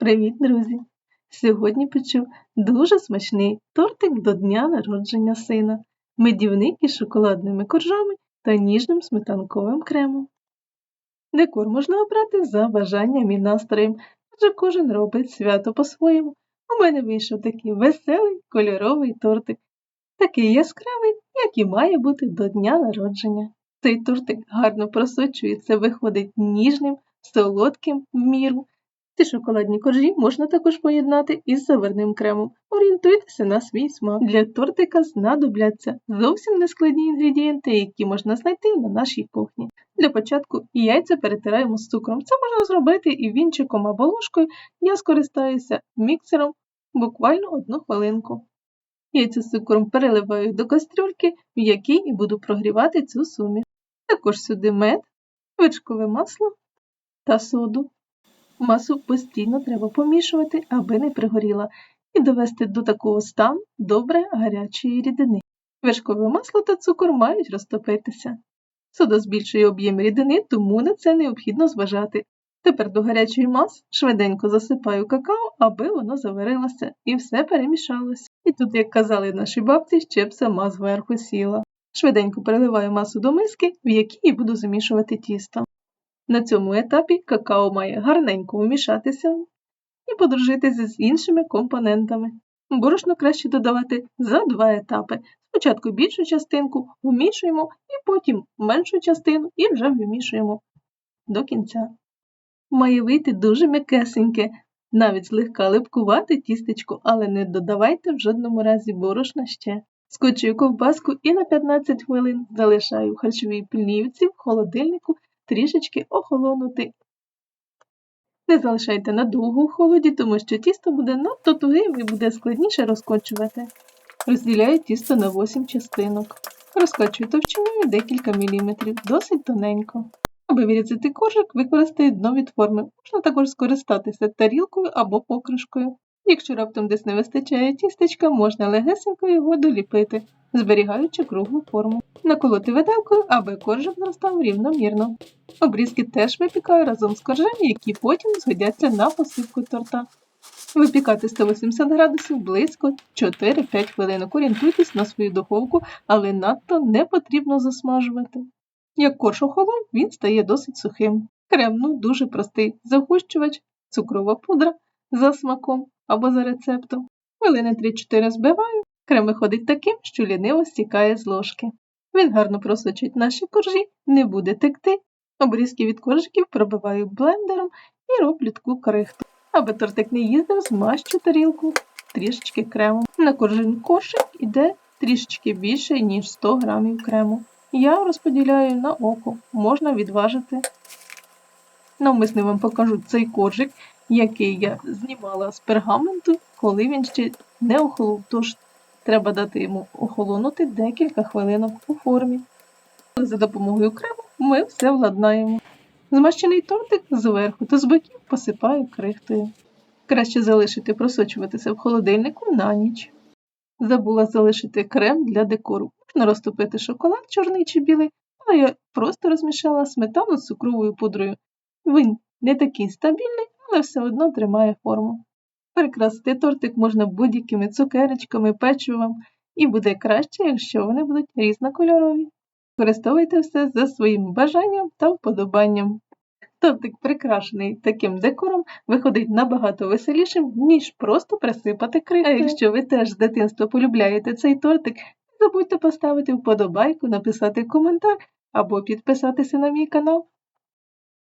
Привіт, друзі! Сьогодні печу дуже смачний тортик до дня народження сина, медівник із шоколадними коржами та ніжним сметанковим кремом. Декор можна обрати за бажанням і настроєм, адже кожен робить свято по-своєму. У мене вийшов такий веселий кольоровий тортик, такий яскравий, як і має бути до дня народження. Цей тортик гарно просочується, виходить ніжним, солодким в міру. Ці шоколадні коржі можна також поєднати із заварним кремом. Орієнтуйтеся на свій смак. Для тортика знадобляться зовсім нескладні інгредієнти, які можна знайти на нашій кухні. Для початку яйця перетираємо з цукром. Це можна зробити і вінчиком або ложкою. Я скористаюся міксером буквально одну хвилинку. Яйця з цукром переливаю до кастрюльки, в якій і буду прогрівати цю суміш. Також сюди мед, вершкове масло та соду. Масу постійно треба помішувати, аби не пригоріла, і довести до такого стану добре гарячої рідини. Вершкове масло та цукор мають розтопитися. Сода збільшує об'єм рідини, тому на це необхідно зважати. Тепер до гарячої маси швиденько засипаю какао, аби воно заварилося і все перемішалося. І тут, як казали наші бабці, ще б сама зверху сіла. Швиденько переливаю масу до миски, в якій буду замішувати тісто. На цьому етапі какао має гарненько вмішатися і подружитися з іншими компонентами. Борошно краще додавати за два етапи. Спочатку більшу частинку вмішуємо, і потім меншу частину і вже вимішуємо до кінця. Має вийти дуже м'якесеньке, навіть злегка липкувати тістечко, але не додавайте в жодному разі борошна ще. Скочую ковбаску і на 15 хвилин залишаю в харчовій плівці в холодильнику трішечки охолонути. Не залишайте надовго в холоді, тому що тісто буде надто тугим і буде складніше розкочувати. Розділяю тісто на 8 частинок. Розкачую товщиною декілька міліметрів, досить тоненько. Аби вирізати коржик, використаю дно від форми. Можна також скористатися тарілкою або покришкою. Якщо раптом десь не вистачає тістечка, можна легесенько його доліпити, зберігаючи круглу форму. Наколоти виделкою, аби коржик зростав рівномірно. Обрізки теж випікаю разом з коржами, які потім згодяться на посипку торта. Випікати 180 градусів близько 4-5 хвилинок. Орієнтуйтесь на свою духовку, але надто не потрібно засмажувати. Як корж охолов, він стає досить сухим. Крем ну, дуже простий загущувач, цукрова пудра за смаком або за рецептом. Хвилини 3-4 збиваю, крем виходить таким, що ліниво стікає з ложки. Він гарно просочить наші коржі, не буде текти. Обрізки від коржиків пробиваю блендером і роблю таку крихту. Аби тортик не їздив, змащу тарілку трішечки крему. На кожен кошик іде трішечки більше, ніж 100 грамів крему. Я розподіляю на око, можна відважити. Навмисне вам покажу цей коржик, який я знімала з пергаменту, коли він ще не охолов, тож треба дати йому охолонути декілька хвилинок у формі. За допомогою крему ми все владнаємо. Змащений тортик зверху та з боків посипаю крихтою. Краще залишити просочуватися в холодильнику на ніч. Забула залишити крем для декору. Можна розтопити шоколад чорний чи білий, але я просто розмішала сметану з цукровою пудрою. Він не такий стабільний, але все одно тримає форму. Прикрасити тортик можна будь-якими цукерочками, печивом, і буде краще, якщо вони будуть різнокольорові. Використовуйте все за своїм бажанням та вподобанням. Тортик, прикрашений таким декором, виходить набагато веселішим, ніж просто присипати крихтою. А якщо ви теж з дитинства полюбляєте цей тортик, не забудьте поставити вподобайку, написати коментар або підписатися на мій канал.